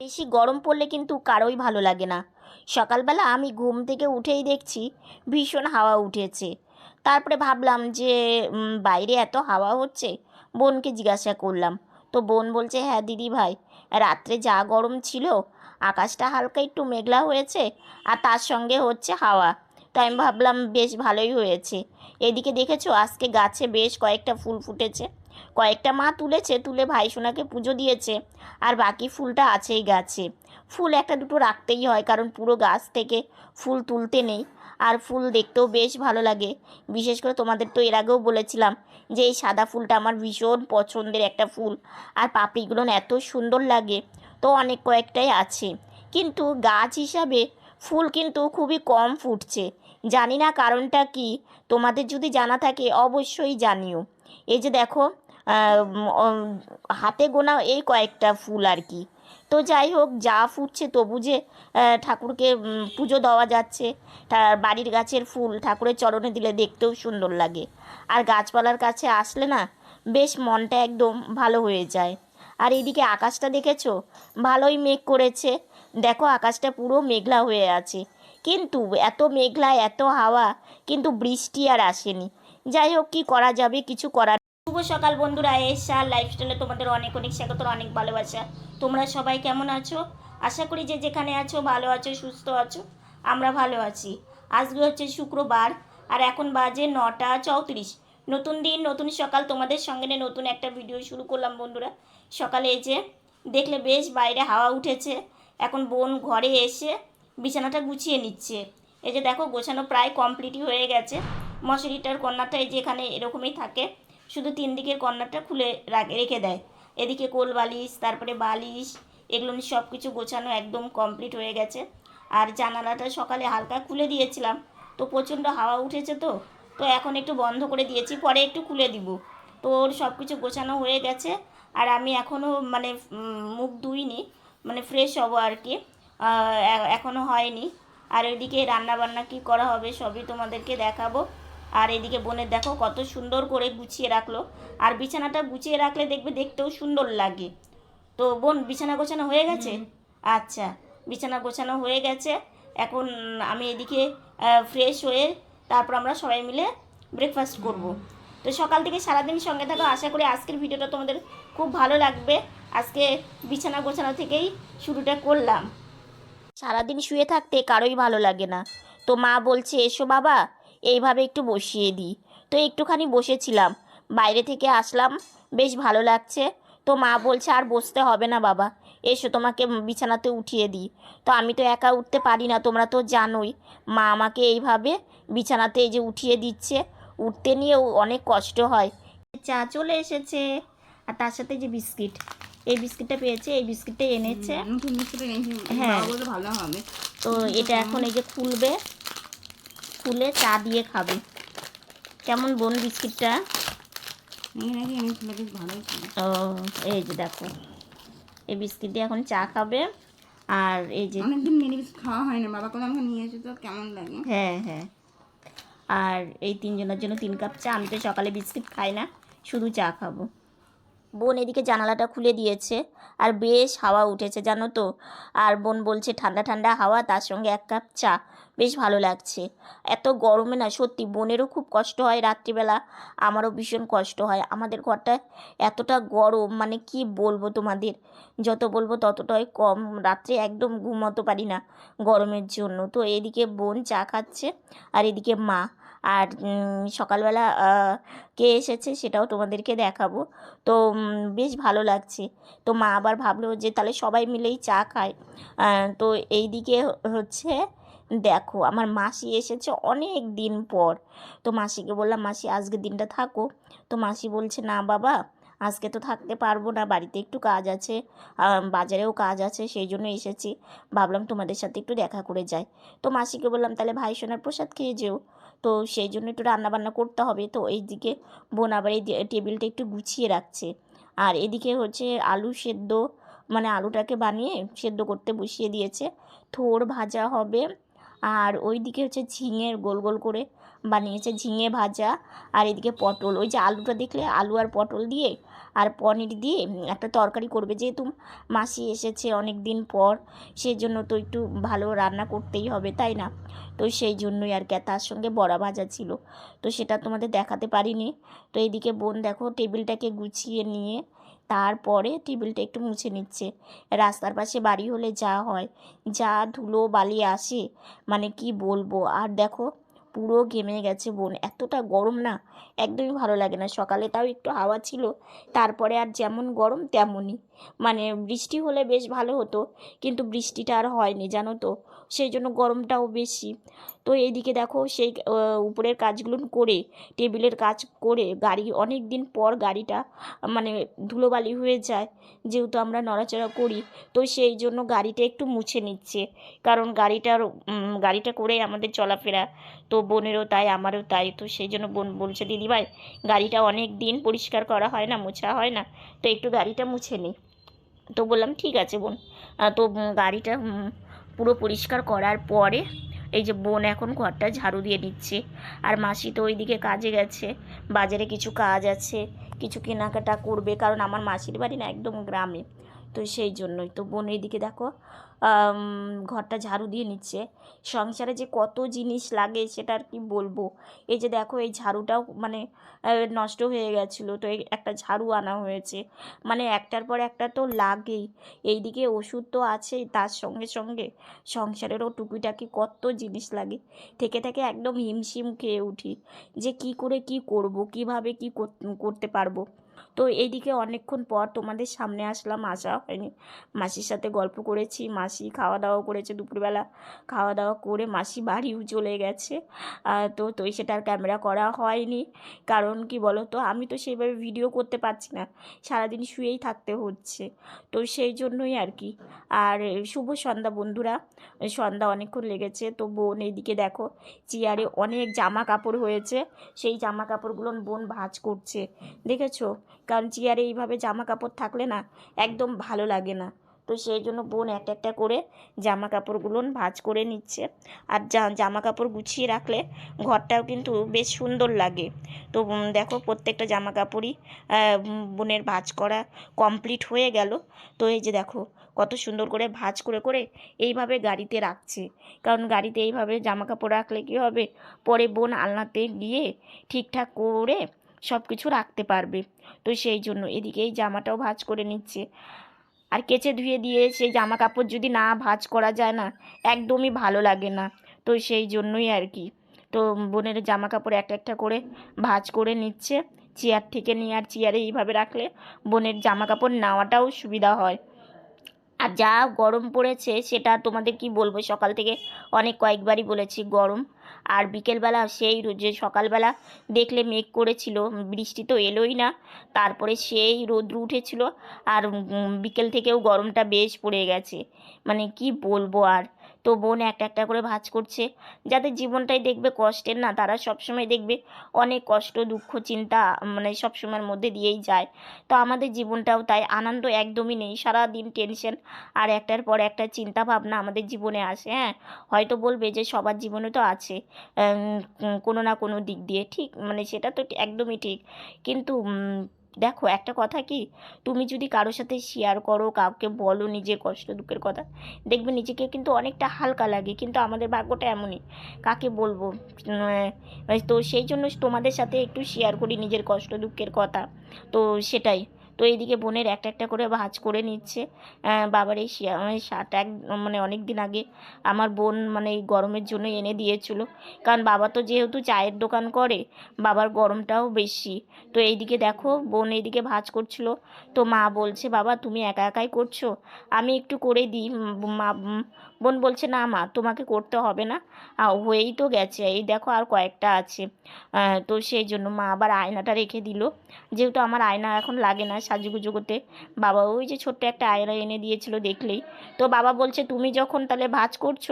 বেশি গরম পড়লে কিন্তু কারোই ভালো লাগে না। সকালবেলা আমি ঘুম থেকে উঠেই দেখছি ভীষণ হাওয়া উঠেছে। তারপরে ভাবলাম যে বাইরে এত হাওয়া হচ্ছে, বোনকে জিজ্ঞাসা করলাম। তো বোন বলছে হ্যাঁ দিদি ভাই, রাত্রে যা গরম ছিল, আকাশটা হালকা একটু মেঘলা হয়েছে আর তার সঙ্গে হচ্ছে হাওয়া। তো আমি ভাবলাম, বেশ ভালোই হয়েছে। এদিকে দেখেছ, আজকে গাছে বেশ কয়েকটা ফুল ফুটেছে। কয়েকটা মা তুলেছে, তুলে ভাই সোনাকে পুজো দিয়েছে। আর বাকি ফুলটা আছেই গাছে। ফুল একটা দুটো রাখতেই হয়, কারণ পুরো গাছ থেকে ফুল তুলতে নেই। আর ফুল দেখতেও বেশ ভালো লাগে। বিশেষ করে তোমাদের তো এর আগেও বলেছিলাম যে এই সাদা ফুলটা আমার ভীষণ পছন্দের একটা ফুল। আর পাপড়িগুলো এত সুন্দর লাগে। তো অনেক কয়েকটাই আছে। কিন্তু গাছ হিসাবে ফুল কিন্তু খুবই কম ফুটছে। জানি না কারণটা কি? তোমাদের যদি জানা থাকে অবশ্যই জানিও। এই যে দেখো হাতে গোনা এই কয়েকটা ফুল আর কি। তো যাই হোক, যা ফুটছে তবু যে ঠাকুরকে পুজো দেওয়া যাচ্ছে। তার বাড়ির গাছের ফুল ঠাকুরের চরণে দিলে দেখতেও সুন্দর লাগে। আর গাছপালার কাছে আসলে না, বেশ মনটা একদম ভালো হয়ে যায়। আর এদিকে আকাশটা দেখেছ? ভালোই মেঘ করেছে। দেখো, আকাশটা পুরো মেঘলা হয়ে আছে। কিন্তু এত মেঘলা, এত হাওয়া, কিন্তু বৃষ্টি আর আসেনি। যাই হোক, কী করা যাবে? কিছু করার শুভ সকাল বন্ধুরা এসা লাইফস্টাইলে তোমাদের অনেক অনেক স্বাগত অনেক ভালোবাসা। তোমরা সবাই কেমন আছো? আশা করি যে যেখানে আছো, ভালো আছো, সুস্থ আছো, আমরা ভালো আছি। আজকে হচ্ছে শুক্রবার, আর এখন বাজে নটা চৌত্রিশ। নতুন দিন, নতুন সকাল, তোমাদের সঙ্গে নিয়ে নতুন একটা ভিডিও শুরু করলাম বন্ধুরা। সকালে যে দেখলে বেশ বাইরে হাওয়া উঠেছে, এখন বোন ঘরে এসে বিছানাটা গুছিয়ে নিচ্ছে। এই যে দেখো, গোছানো প্রায় কমপ্লিটই হয়ে গেছে। মশারিটার কর্নারটা এই যে এখানে এরকমই থাকে। শুধু তিন দিকের কর্নারটা খুলে রাখ- দেয়। এদিকে কোল বালিশ, তারপরে বালিশ, এগুলো সব কিছু গোছানো একদম কমপ্লিট হয়ে গেছে। আর জানালাটা সকালে হালকা খুলে দিয়েছিলাম। তো প্রচণ্ড হাওয়া উঠেছে তো তো এখন একটু বন্ধ করে দিয়েছি, পরে একটু খুলে দিব। তো ওর সব কিছু গোছানো হয়ে গেছে। আর আমি এখনও মানে মুখ ধুইনি মানে ফ্রেশ হব আর কি। এখনও হয়নি। আর ওইদিকে রান্না বান্না কি করা হবে সবই তোমাদেরকে দেখাবো। আর এদিকে বোনের দেখো কত সুন্দর করে গুছিয়ে রাখল। আর বিছানাটা গুছিয়ে রাখলে দেখবে দেখতেও সুন্দর লাগে। তো বোন বিছানা গোছানো হয়ে গেছে? আচ্ছা বিছানা গোছানো হয়ে গেছে। এখন আমি এদিকে ফ্রেশ হয়ে তারপর আমরা সবাই মিলে ব্রেকফাস্ট করব। তো সকাল থেকে সারাদিন সঙ্গে থাকো। আশা করি আজকের ভিডিওটা তোমাদের খুব ভালো লাগবে। আজকে বিছানা গোছানো থেকেই শুরুটা করলাম। সারাদিন শুয়ে থাকতে কারোই ভালো লাগে না। তো মা বলছে এসো বাবা এইভাবে একটু বসিয়ে দিই। তো একটুখানি বসেছিলাম। বাইরে থেকে আসলাম। বেশ ভালো লাগছে। তো মা বলছে আর বসতে হবে না বাবা। এসো তোমাকে বিছানাতে উঠিয়ে দিই। তো আমি তো একা উঠতে পারি না তোমরা তো জানোই। মা আমাকে এইভাবে বিছানাতে এই যে উঠিয়ে দিচ্ছে। উঠতে নিয়েও অনেক কষ্ট হয়। চা চলে এসেছে। আর তার সাথে যে বিস্কিট। এই বিস্কিটটা পেয়েছে এই বিস্কিটটা এনেছে। হ্যাঁ। বাবা ভালো হবে। তো এটা এখন এই যে খুলবে। খুলে চা দিয়ে খাবে। কেমন বোন বিস্কিটটা? ও এই যে দেখো। এই বিস্কিট দিয়ে এখন চা খাবে। আর এই যে অনেকদিন মেরি বিস্কুট খাওয়া হয় না বাবা কোনো আমাকে নিয়ে এসে তো কেমন লাগে। হ্যাঁ হ্যাঁ। আর এই তিনজনের জন্য তিন কাপ চা আমি তো সকালে বিস্কিট খাই না শুধু চা খাব। বোন এদিকে জানালাটা খুলে দিয়েছে আর বেশ হাওয়া উঠেছে জানো তো। আর বোন বলছে ঠান্ডা ঠান্ডা হাওয়া তার সঙ্গে এক কাপ চা। বেশ ভালো লাগছে। এত গরমে না সত্যি বোনেরও খুব কষ্ট হয় রাত্রিবেলা, আমারও ভীষণ কষ্ট হয়। আমাদের ঘরটা এতটা গরম মানে কি বলব তোমাদের? যত বলব ততটাই কম। রাত্রে একদম ঘুমোতে পারি না গরমের জন্য। তো এদিকে বোন চা খাচ্ছে আর এদিকে মা। আর সকালবেলা কে এসেছে সেটাও তোমাদেরকে দেখাবো। তো বেশ ভালো লাগছে। তো মা আবার ভাবলো যে তাহলে সবাই মিলেই চা খায়। তো এই দিকে হচ্ছে দেখো, আমার মাসি এসেছে অনেক দিন পর। তো মাসিকে বললাম, মাসি আজকে দিনটা থাকো। তো মাসি বলছে, না বাবা, আজকে তো থাকতে পারব না, বাড়িতে একটু কাজ আছে বাজারেও কাজ আছে, সেই জন্য এসেছি। ভাবলাম তোমাদের সাথে একটু দেখা করে যাই। তো মাসিকে বললাম, তাহলে ভাই সোনার প্রসাদ খেয়ে যেও। তো সেই জন্য একটু রান্নাবান্না করতে হবে। তো এইদিকে বোন আবার এই টেবিলটা একটু গুছিয়ে রাখছে। আর এদিকে হচ্ছে আলু সেদ্ধ মানে আলুটাকে বানিয়ে সেদ্ধ করতে বসিয়ে দিয়েছে। থোর ভাজা হবে। আর ওই দিকে হচ্ছে ঝিঙের গোল গোল করে বানিয়েছে ঝিঙে ভাজা আর এদিকে পটল। ওই যে আলুটা দেখলে, আলু আর পটল দিয়ে আর পনির দিয়ে একটা তরকারি করবে। যেহেতু মাসি এসেছে অনেক দিন পর সেই জন্য তো একটু ভালো রান্না করতেই হবে, তাই না? তো সেই জন্যই আর কি। তার সঙ্গে বড়া ভাজা ছিল। তো সেটা তোমাদের দেখাতে পারিনি। তো এদিকে বোন দেখো, টেবিলটাকে গুছিয়ে নিয়ে তারপরে টেবিলটা একটু মুছে নিচ্ছে। রাস্তার পাশে বাড়ি হলে যা হয়, যা ধুলো বালি আসে মানে কি বলব? আর দেখো, পুরো ঘেমে গেছে বোন। এতটা গরম না, একদমই ভালো লাগে না। সকালে তাও একটু হাওয়া ছিল, তারপরে আর যেমন গরম তেমনই। মানে বৃষ্টি হলে বেশ ভালো হতো, কিন্তু বৃষ্টিটা আর হয়নি, জানো তো? সেই জন্য গরমটাও বেশি। তো এইদিকে দেখো সেই উপরের কাজগুলো করে, টেবিলের কাজ করে গাড়ি অনেক দিন পর গাড়িটা মানে ধুলোবালি হয়ে যায়, যেহেতু আমরা নড়াচড়া করি, তো সেই জন্য গাড়িটা একটু মুছে নিচ্ছে। কারণ গাড়িটার গাড়িটা করে আমাদের চলাফেরা, তো বোনেরও তাই, আমারও তাই, তো সেই জন্য বোন বলছে দিদিভাই গাড়িটা অনেক দিন পরিষ্কার করা হয় না, মোছা হয় না, তো একটু গাড়িটা মুছে নিই তো বললাম, ঠিক আছে বোন। তো গাড়িটা পুরো পরিষ্কার করার পরে এই যে বোন এখন ঘরটা ঝাড়ু দিয়ে নিচ্ছে। আর মাসি তো ওইদিকে কাজে গেছে, বাজারে কিছু কাজ আছে, কিছু কেনাকাটা করবে, কারণ আমার মাসির বাড়ি না একদম গ্রামে। তো সেই জন্যই। তো বোন এইদিকে দেখো ঘরটা ঝাড়ু দিয়ে নিচ্ছে। সংসারে যে কত জিনিস লাগে সেটা আর কি বলব। এই যে দেখো, এই ঝাড়ুটাও মানে নষ্ট হয়ে গেছিল। তো একটা ঝাড়ু আনা হয়েছে। মানে একটার পর একটা তো লাগেই। এইদিকে ওষুধ তো আছেই, তার সঙ্গে সঙ্গে সংসারেরও টুকিটাকি কত জিনিস লাগে। থেকে থেকে একদম হিমশিম খেয়ে উঠি যে কি করে কি করব, কীভাবে কি কর- করতে পারব। তো এইদিকে অনেকক্ষণ পর তোমাদের সামনে আসলাম, আসা হয়নি। মাসির সাথে গল্প করেছি, মাসি খাওয়া দাওয়া করেছে দুপুরবেলা। খাওয়া দাওয়া করে মাসি বাড়িও চলে গেছে। তো তো সেটার ক্যামেরা করা হয়নি। কারণ কি বলো তো আমি তো সেইভাবে ভিডিও করতে পারছি না। সারাদিন শুয়েই থাকতে হচ্ছে। তো সেই জন্যই আর কি। আর শুভ সন্ধ্যা বন্ধুরা। সন্ধ্যা অনেকক্ষণ লেগেছে। তো বোন এইদিকে দেখো, চেয়ারে অনেক জামা কাপড় হয়েছে। সেই জামা কাপড়গুলো বোন ভাঁজ করছে। দেখেছ? কারণ চেয়ারে এইভাবে জামা কাপড় থাকলে না একদম ভালো লাগে না। তো সেই জন্য বোন একটা একটা করে জামা কাপড়গুলো ভাঁজ করে নিচ্ছে। আর জামা কাপড় গুছিয়ে রাখলে ঘরটাও কিন্তু বেশ সুন্দর লাগে। তো দেখো প্রত্যেকটা জামা কাপড়ই বোনের ভাঁজ করা কমপ্লিট হয়ে গেল। তো এই যে দেখো কত সুন্দর করে ভাঁজ করে করে এইভাবে গাড়িতে রাখছে। কারণ গাড়িতে এইভাবে জামা কাপড় রাখলে কী হবে? পরে বোন আলনাতে গিয়ে ঠিকঠাক করে সব কিছু রাখতে পারবে। তো সেই জন্য এদিকে এই জামাটাও ভাঁজ করে নিচ্ছে। আর কেচে ধুয়ে দিয়ে সেই জামা কাপড় যদি না ভাঁজ করা যায় না, একদমই ভালো লাগে না। তো সেই জন্যই আর কি। তো বোনের জামা কাপড় একটা একটা করে ভাঁজ করে নিচ্ছে। চেয়ার থেকে নিয়ে আর চেয়ারে এইভাবে রাখলে বোনের জামা কাপড় নেওয়াটাও সুবিধা হয়। আর যা গরম পড়েছে সেটা তোমাদের কি বলব? সকাল থেকে অনেক কয়েকবারই বলেছি গরম। আর বিকেলবেলা সেই রোদে সকালবেলা দেখলে মেঘ করেছিল বৃষ্টি তো এলোই না। তারপরে সেই রোদ্র উঠেছিল আর বিকেল থেকেও গরমটা বেশ পড়ে গেছে। মানে কি বলব আর? তো বোন একটা একটা করে ভাজ করছে। যাদের জীবনটাই দেখবে কষ্টের না, তারা সবসময় দেখবে অনেক কষ্ট, দুঃখ, চিন্তা মানে সবসময়ের মধ্যে দিয়েই যায়। তো আমাদের জীবনটাও তাই, আনন্দ একদমই নেই। সারা দিন টেনশন আর একটার পর একটা চিন্তা ভাবনা আমাদের জীবনে আসে হ্যাঁ? হয়তো বলবে যে সবার জীবনে তো আছে কোনো না কোনো দিক দিয়ে, ঠিক? মানে সেটা তো একদমই ঠিক। কিন্তু দেখো, একটা কথা কি? তুমি যদি কারোর সাথে শেয়ার করো, কাউকে বলো নিজের কষ্ট দুঃখের কথা, দেখবে নিজেকে কিন্তু অনেকটা হালকা লাগে। কিন্তু আমাদের ভাগ্যটা এমনই। কাকে বলব? তো সেই জন্য তোমাদের সাথে একটু শেয়ার করি নিজের কষ্ট দুঃখের কথা। তো সেটাই। তো এইদিকে বোনের একটা একটা করে ভাজ করে নিচ্ছে। বাবার এই শার্ট এক মানে অনেক দিন আগে আমার বোন মানে এই গরমের জন্য এনে দিয়েছিল। কারণ বাবা তো যেহেতু চায়ের দোকান করে, বাবার গরমটাও বেশি। তো এইদিকে দেখো, বোন এইদিকে ভাজ করছিল। তো মা বলছে, বাবা, তুমি একা একাই করছ? আমি একটু করে দিই। মা বোন বলছে, না মা, তোমাকে করতে হবে না। হয়েই তো গেছে। এই দেখো আর কয়েকটা আছে। তো সেই জন্য মা আবার আয়নাটা রেখে দিল। যেহেতু আমার আয়না এখন লাগে না সাজুগুজু করতে। বাবা ওই যে ছোট্ট একটা আয়না এনে দিয়েছিল দেখলেই। তো বাবা বলছে, তুমি যখন তাহলে ভাজ করছ,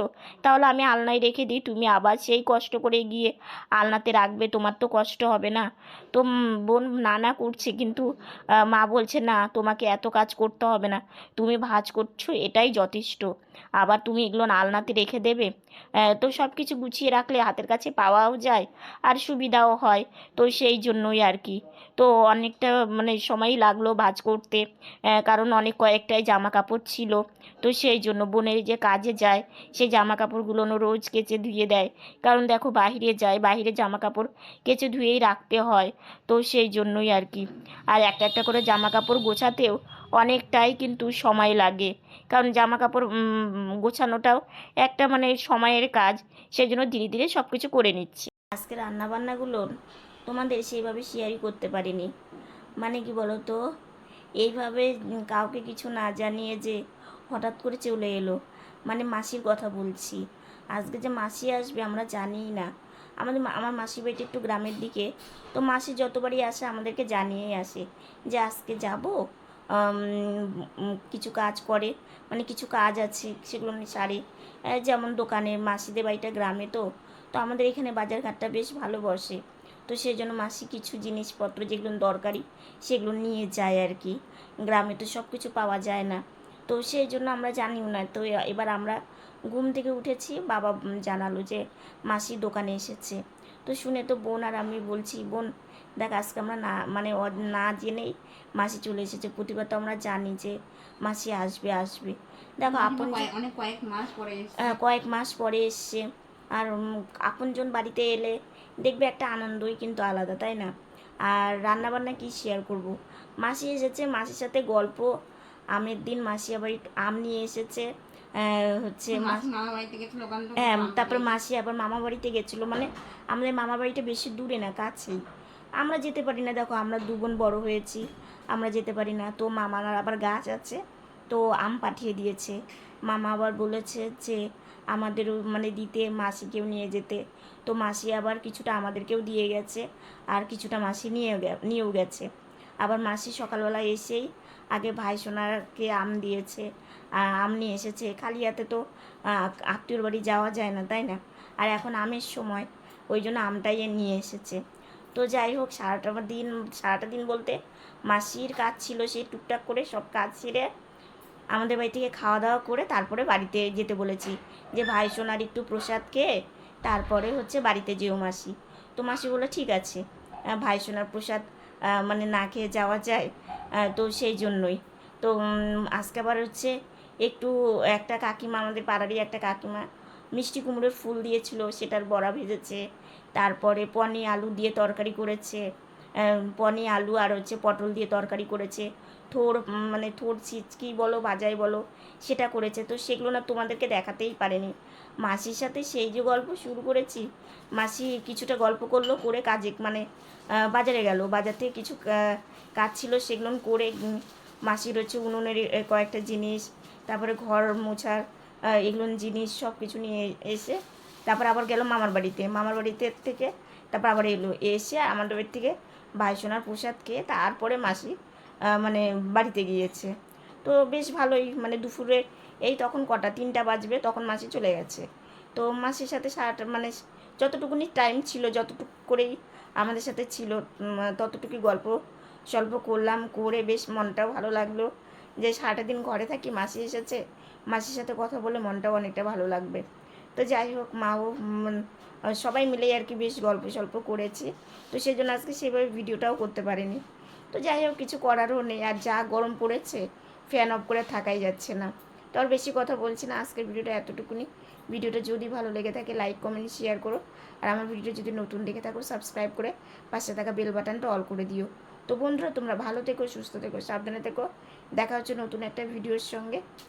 তাহলে আমি আলনায় রেখে দিই, তুমি আবার সেই কষ্ট করে গিয়ে আলনাতে রাখবে, তোমার তো কষ্ট হবে না। তো বোন না না করছে কিন্তু মা বলছে, না, তোমাকে এত কাজ করতে হবে না। তুমি ভাজ করছ, এটাই যথেষ্ট। আবার তুমি এগুলো আলনাতে রেখে দেবে। তো সব কিছু গুছিয়ে রাখলে হাতের কাছে পাওয়াও যায় আর সুবিধাও হয়। তো সেই জন্যই আর কি। তো অনেকটা মানে সময়ই লাগল ভাজ করতে কারণ অনেক কয়েকটাই জামা কাপড় ছিল। তো সেই জন্য বোনের যে কাজে যায় সেই জামা কাপড়গুলো রোজ কেচে ধুয়ে দেয়। কারণ দেখো বাইরে যায় বাইরে জামা কাপড় কেচে ধুয়েই রাখতে হয়। তো সেই জন্যই আর কি। আর একটা একটা করে জামা কাপড় গোছাতেও অনেকটাই কিন্তু সময় লাগে। কারণ জামা কাপড় গোছানোটাও একটা মানে সময়ের কাজ। সেই জন্য ধীরে ধীরে সব কিছু করে নিচ্ছি। আজকে রান্নাবান্নাগুলো তোমাদের সেইভাবে শেয়ারই করতে পারিনি। মানে কি বলো তো এইভাবে কাউকে কিছু না জানিয়ে যে হঠাৎ করে চলে এলো। মানে মাসির কথা বলছি। আজকে যে মাসি আসবে আমরা জানিই না। আমাদের আমার মাসি বাড়িটা একটু গ্রামের দিকে। তো মাসি যতবারই আসে আমাদেরকে জানিয়েই আসে যে আজকে যাব। কিছু কাজ করে। মানে কিছু কাজ আছে সেগুলো আমি সারি। যেমন দোকানে মাসিদের বাড়িটা গ্রামে তো। তো আমাদের এখানে বাজারঘাটটা বেশ ভালো বসে। তো সেই জন্য মাসি কিছু জিনিসপত্র যেগুলো দরকারি সেগুলো নিয়ে যায় আর কি। গ্রামে তো সব কিছু পাওয়া যায় না। তো সেই জন্য আমরা জানিও না। তো এবার আমরা ঘুম থেকে উঠেছি বাবা জানালো যে মাসি দোকানে এসেছে। তো শুনে তো বোন আর আমি বলছি বোন দেখ আজকে আমরা না মানে না জেনেই মাসি চলে এসেছে। প্রতিবার তো আমরা জানি যে মাসি আসবে আসবে। দেখো আপন কয়েক- অনেক কয়েক মাস পরে এসেছে। কয়েক মাস পরে এসছে। আর আপনজন বাড়িতে এলে দেখবে একটা আনন্দই কিন্তু আলাদা তাই না? আর রান্নাবান্না কি শেয়ার করব? মাসি এসেছে মাসির সাথে গল্প আমের দিন মাসি আবার আম নিয়ে এসেছে হচ্ছে হ্যাঁ তারপর মাসি আবার মামা বাড়িতে গেছিল মানে আমাদের মামা বাড়িটা বেশি দূরে না কাছেই। আমরা যেতে পারি না দেখো আমরা দু বোন বড় হয়েছি আমরা যেতে পারি না। তো মামার আবার গাছ আছে তো আম পাঠিয়ে দিয়েছে। মামা আবার বলেছে যে আমাদেরও মানে দিতে মাসিকেও নিয়ে যেতে। তো মাসি আবার কিছুটা আমাদেরকেও দিয়ে গেছে আর কিছুটা মাসি নিয়েও নিয়েও গেছে। আবার মাসি সকালবেলা এসেই আগে ভাই সোনাকে আম দিয়েছে। আম নিয়ে এসেছে। খালি তো আহ, আত্মীয়র বাড়ি যাওয়া যায় না তাই না? আর এখন আমের সময় ওই জন্য আমটাই নিয়ে এসেছে। তো যাই হোক সারাটা দিন সারাটা দিন বলতে মাসির কাজ ছিল সেই টুকটাক করে সব কাজ সেরে আমাদের বাড়ি থেকে খাওয়া দাওয়া করে তারপরে বাড়িতে যেতে বলেছি যে, ভাই সোনার একটু প্রসাদ খেয়ে তারপরে হচ্ছে বাড়িতে যেও মাসি। তো মাসি বলে ঠিক আছে। ভাই সোনার প্রসাদ মানে না খেয়ে যাওয়া যায়? তো সেই জন্যই। তো আজকে আবার হচ্ছে একটু একটা কাকিমা আমাদের পাড়ারই একটা কাকিমা মিষ্টি কুমড়োর ফুল দিয়েছিল, সেটার বড়া ভেজেছে। তারপরে পনি আলু দিয়ে তরকারি করেছে। পনি আলু আর হচ্ছে পটল দিয়ে তরকারি করেছে। থোর মানে থোর ছিচকি বলো ভাজাই বলো, সেটা করেছে। তো সেগুলো না তোমাদেরকে দেখাতেই পারেনি। মাসির সাথে সেই যে গল্প শুরু করেছি, মাসি কিছুটা গল্প করল, করে কাজে মানে বাজারে গেল। বাজার থেকে কিছু কাজ ছিল, সেগুলো করে মাসির হচ্ছে উনুনের কয়েকটা জিনিস, তারপরে ঘর মোছার এগুলো জিনিস সব কিছু নিয়ে এসে, তারপর আবার গেল মামার বাড়িতে। মামার বাড়িতে থেকে তারপর আবার এলো, এসে আমাদের বাড়ি থেকে ভাইসোনার প্রসাদ খেয়ে তারপরে মাসি মানে বাড়িতে গিয়েছে। তো বেশ ভালোই মানে দুপুরে এই তখন কটা, তিনটা বাজবে, তখন মাসি চলে গেছে। তো মাসির সাথে সারাটা মানে যতটুকুনি টাইম ছিল, যতটুকু করেই আমাদের সাথে ছিল ততটুকুই গল্প স্বল্প করলাম, করে বেশ মনটাও ভালো লাগল যে সারাটা দিন ঘরে থাকি, মাসি এসেছে, মাসির সাথে কথা বলে মনটাও অনেকটা ভালো লাগবে। তো যাই হোক, মাও সবাই মিলেই আর কি বেশ গল্প সল্প করেছি। তো সেই জন্য আজকে সেভাবে ভিডিওটাও করতে পারিনি। তো যাই হোক, কিছু করারও নেই। আর যা গরম পড়েছে ফ্যান অফ করে থাকাই যাচ্ছে না। তো আর বেশি কথা বলছি না, আজকের ভিডিওটা এতটুকুনি। ভিডিওটা যদি ভালো লেগে থাকে লাইক কমেন্ট শেয়ার করো। আর আমার ভিডিওটা যদি নতুন দেখে থাকো সাবস্ক্রাইব করে পাশে থাকা বেল বাটনটা অল করে দিও। তো বন্ধুরা, তোমরা ভালো থেকো, সুস্থ থেকো, সাবধানে থেকো। দেখা হচ্ছে নতুন একটা ভিডিওর সঙ্গে।